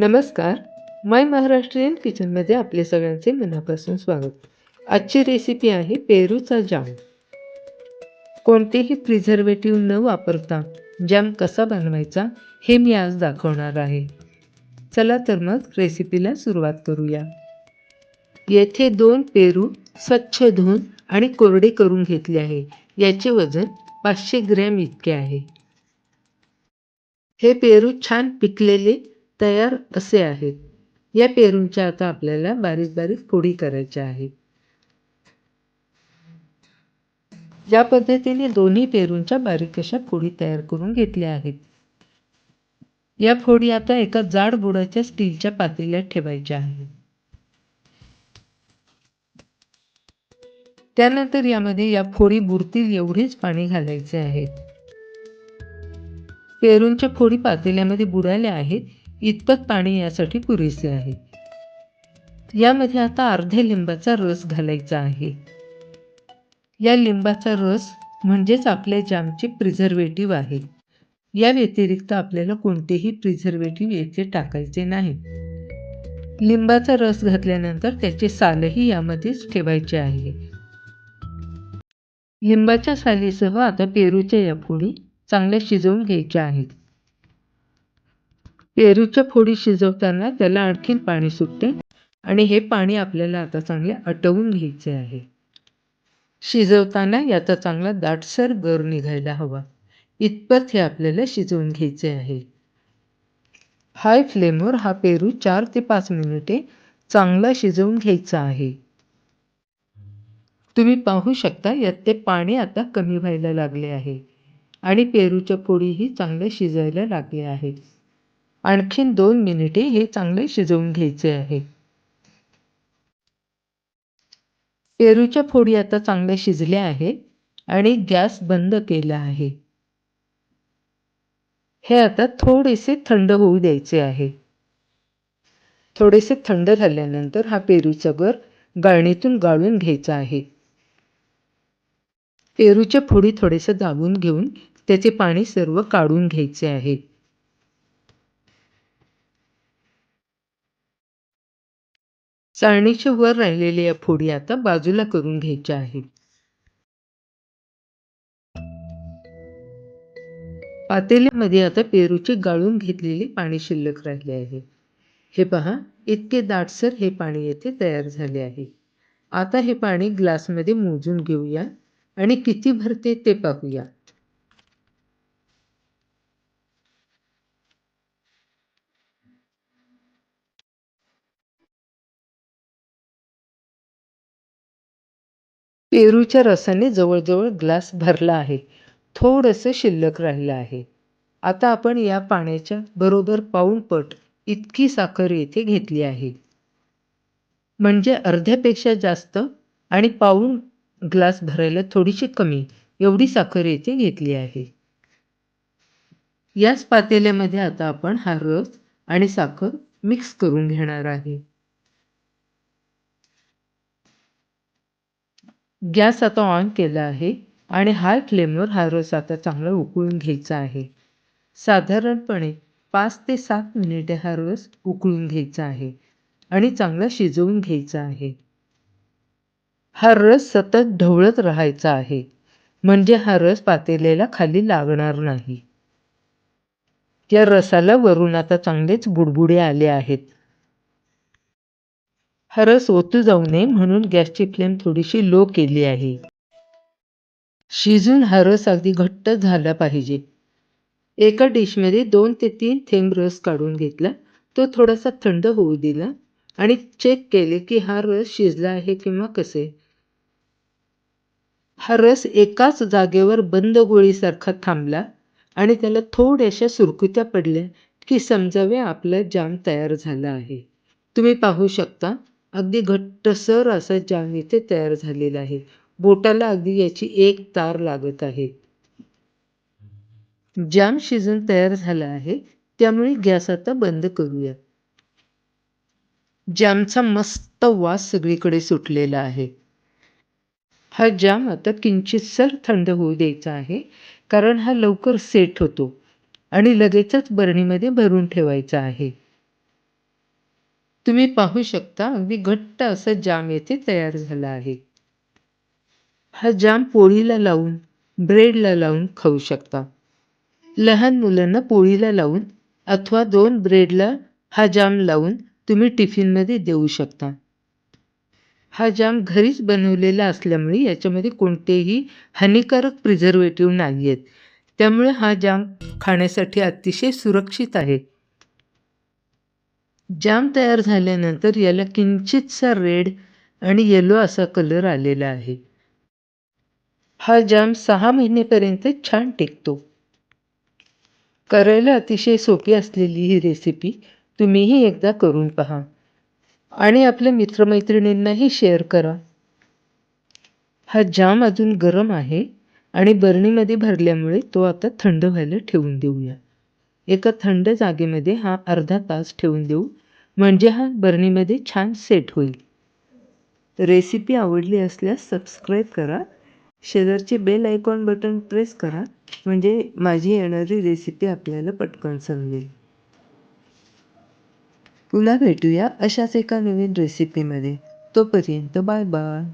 नमस्कार. माय महाराष्ट्रीयन किचनमध्ये आपले सगळ्यांचे मनापासून स्वागत. आजची रेसिपी आहे पेरूचा जाम. कोणतेही प्रिझर्वेटिव्ह न वापरता जॅम कसा बनवायचा हे मी आज दाखवणार आहे. चला तर मग रेसिपीला सुरुवात करूया. येथे दोन पेरू स्वच्छ धुवून आणि कोरडे करून घेतले आहे. याचे वजन पाचशे ग्रॅम इतके आहे. हे पेरू छान पिकलेले तयार असे आहेत. या पेरूंच्या आता आपल्याला बारीक बारीक फोडी करायच्या आहेत. या पद्धतीने दोन्ही पेरूंच्या बारीक अशा फोडी तयार करून घेतल्या आहेत. या फोडी आता एका जाड बुडाच्या स्टीलच्या पातेल्यात ठेवायच्या आहेत. त्यानंतर यामध्ये या फोडी बुरतील एवढेच पाणी घालायचे आहेत पेरूंच्या फोडी पातेल्यामध्ये बुडाल्या आहेत. इतपत पाणी यासाठी पुरेसे आहे. यामध्ये आता अर्ध्या लिंबाचा रस घालायचा आहे. या लिंबाचा रस म्हणजेच आपल्या जामचे प्रिझर्वेटिव्ह आहे. या व्यतिरिक्त आपल्याला कोणतेही प्रिझर्वेटिव्ह येथे टाकायचे नाही. लिंबाचा रस घातल्यानंतर त्याचे सालही यामध्येच ठेवायचे आहे. लिंबाच्या सालीसह आता पेरूच्या या फोडी चांगल्या शिजवून घ्यायच्या आहेत. पेरूच्या फोडी शिजवताना त्याला आणखीन पाणी सुटते आणि हे पाणी आपल्याला आता चांगले आटवून घ्यायचे आहे. शिजवताना याचा चांगला दाटसर गर निघायला हवा. इतपत हे आपल्याला शिजवून घ्यायचे आहे. हाय फ्लेमवर हा पेरू चार ते पाच मिनिटे चांगला शिजवून घ्यायचा आहे. तुम्ही पाहू शकता यात ते पाणी आता कमी व्हायला लागले आहे आणि पेरूच्या फोडीही चांगल्या शिजायला लागले आहेत आणखीन दोन मिनिटे हे चांगले शिजवून घ्यायचे आहे. पेरूच्या फोडी आता चांगल्या शिजल्या आहे आणि गॅस बंद केला आहे. हे आता थोडेसे थंड होऊ द्यायचे आहे. थोडेसे थंड झाल्यानंतर हा पेरूचा गर गाळणीतून गाळून घ्यायचा आहे. पेरूच्या फोडी थोडेसे दाबून घेऊन त्याचे पाणी सर्व काढून घ्यायचे आहे. चाळणीच्या वर राहिलेल्या या फोडी आता बाजूला करून घ्यायच्या आहेत. पातेल्यामध्ये आता पेरूची गाळून घेतलेली पाणी शिल्लक राहिले आहे. हे पहा इतके दाटसर हे पाणी येथे तयार झाले आहे. आता हे पाणी ग्लासमध्ये मोजून घेऊया आणि किती भरते ते पाहूया. पेरूच्या रसाने जवळजवळ ग्लास भरला आहे. थोडंसं शिल्लक राहिलं आहे. आता आपण या पाण्याच्या बरोबर पाऊणपट इतकी साखर येथे घेतली आहे. म्हणजे अर्ध्यापेक्षा जास्त आणि पाऊण ग्लास भरायला थोडीशी कमी एवढी साखर येथे घेतली आहे. याच पातेल्यामध्ये आता आपण हा रस आणि साखर मिक्स करून घेणार आहे. गॅस आता ऑन केला आहे आणि हाय फ्लेमवर हा रस आता चांगला उकळून घ्यायचा आहे. साधारणपणे पाच ते सात मिनिटे हा रस उकळून घ्यायचा आहे आणि चांगला शिजवून घ्यायचा आहे. हा रस सतत ढवळत राहायचा आहे. म्हणजे हा रस पातेल्याला खाली लागणार नाही. या रसाला वरून आता चांगलेच बुडबुडे आले आहेत. हा रस ओतू जाऊ नये म्हणून गॅसची फ्लेम थोडीशी लो केली आहे. शिजून हा रस अगदी घट्ट झाला पाहिजे. एका डिशमध्ये दोन ते तीन थेंब रस काढून घेतला. तो थोडासा थंड होऊ दिला आणि चेक केले की हा रस शिजला आहे किंवा कसे. हा रस एकाच जागेवर बंद गोळीसारखा थांबला आणि त्याला थोड्याशा सुरकुत्या पडल्या की समजावे आपलं जाम तयार झालं आहे. तुम्ही पाहू शकता अगदी घट्टसर असं जाम इथे तयार झालेलं आहे. बोटाला अगदी याची एक तार लागत आहे. जाम शिजून तयार झाला आहे. त्यामुळे गॅस आता बंद करूया. जामचा मस्त वास सगळीकडे सुटलेला आहे. हा जाम आता किंचितसर थंड होऊ द्यायचा आहे कारण हा लवकर सेट होतो आणि लगेचच बरणीमध्ये भरून ठेवायचा आहे. तुम्ही पाहू शकता अगदी घट्ट असं जाम येथे तयार झाला आहे. हा जाम पोळीला लावून ब्रेडला लावून खाऊ शकता. लहान मुलांना पोळीला लावून अथवा दोन ब्रेडला हा जाम लावून तुम्ही टिफिनमध्ये देऊ शकता. हा जाम घरीच बनवलेला असल्यामुळे याच्यामध्ये कोणतेही हानिकारक प्रिझर्वेटिव्ह नाही आहेत त्यामुळे हा जाम खाण्यासाठी अतिशय सुरक्षित आहे. जाम तयार झाल्यानंतर याला किंचितसा रेड आणि येलो असा कलर आलेला आहे. हा जाम सहा महिनेपर्यंत छान टिकतो. करायला अतिशय सोपी असलेली ही रेसिपी तुम्हीही एकदा करून पहा. आणि आपल्या मित्रमैत्रिणींनाही शेअर करा. हा जाम अजून गरम आहे आणि बरणीमध्ये भरल्यामुळे तो आता थंड व्हायला ठेवून देऊया. एका थंड जागेमध्ये हा अर्धा तास ठेवून देऊ. म्हणजे हा बरणीमध्ये छान सेट होईल. रेसिपी आवडली असल्यास सबस्क्राईब करा. शेजारचे बेल आयकॉन बटन प्रेस करा. म्हणजे माझी येणारी रेसिपी आपल्याला पटकन समजेल. पुन्हा भेटूया अशाच एका नवीन रेसिपीमध्ये तोपर्यंत बाय बाय